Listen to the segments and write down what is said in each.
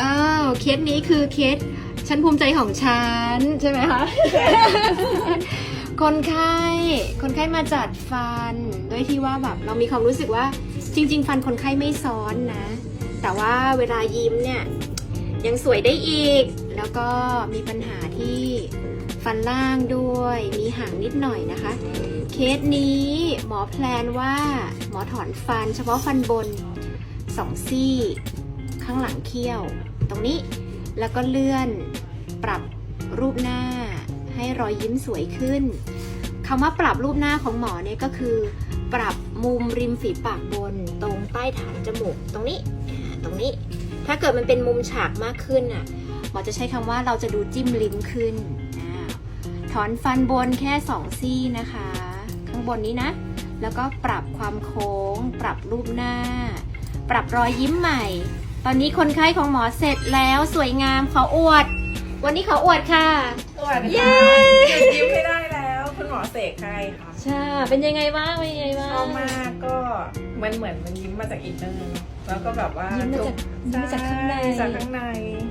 อ้าวเคสนี้คือเคสฉันภูมิใจของฉันใช่ไหมคะ คนไข้คนไข้มาจัดฟันด้วยที่ว่าแบบเรามีความรู้สึกว่าจริง ๆ ฟันคนไข้ไม่ซ้อนนะ แต่ว่าเวลายิ้มเนี่ยยังสวยได้อีก แล้วก็มีปัญหาที่ฟันล่างด้วยมีห่างนิดหน่อยนะคะ เคสนี้หมอแพลนว่าหมอถอนฟันเฉพาะฟันบนสองซี่ ข้างหลังเขี้ยว ตรงนี้แล้วก็เลื่อนปรับรูปหน้า ให้รอยยิ้มสวยขึ้นคำว่าปรับรูปหน้าของหมอเนี่ยก็คือ ปรับมุมริมฝีปากบน ตรงใต้ฐานจมูก ตรงนี้ตรงนี้ ถ้าเกิดมันเป็นมุมฉากมากขึ้นอะหมอจะใช้คำว่าเราจะดูจิ้มลิ้มขึ้นอถอนฟันบนแค่สองซี่นะคะ ข้างบนนี้นะ แล้วก็ปรับความโค้ง ปรับรูปหน้า ปรับรอยยิ้มใหม่ ตอนนี้คนไข้ของหมอเสร็จแล้วสวยงามขออวด วันนี้ขออวดค่ะ สวัสดีเย้ค่ะหยุดยิ้มไม่ได้แล้ว คุณหมอเสกให้ค่ะใช่เป็นยังไงบ้างเป็นยังไงบ้างชอบมากก็มันเหมือนมันยิ้มมาจากอินเนอร์เนอะแล้วก็แบบว่ายิ้มมาจากยิ้มมาจากข้างในช่จากข้างใน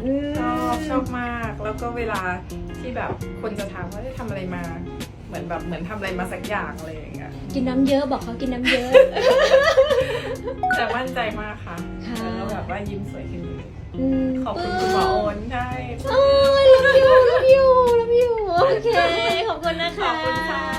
อืม ชอบชอบมาก แล้วก็เวลาที่แบบคนจะถามว่าได้ทำอะไรมา เหมือนแบบเหมือนทำอะไรมาสักอย่างอะไรอย่างเงี้ย กินน้ำเยอะบอกเขากินน้ำเยอะ แต่มั่นใจมากค่ะค่ะ แล้วแบบว่ายิ้มสวยขึ้นเลยอืมขอบคุณคุณหมอโอนได้ โอ้ย love you love you love you โอเค ขอบคุณนะคะ ขอบคุณค่ะ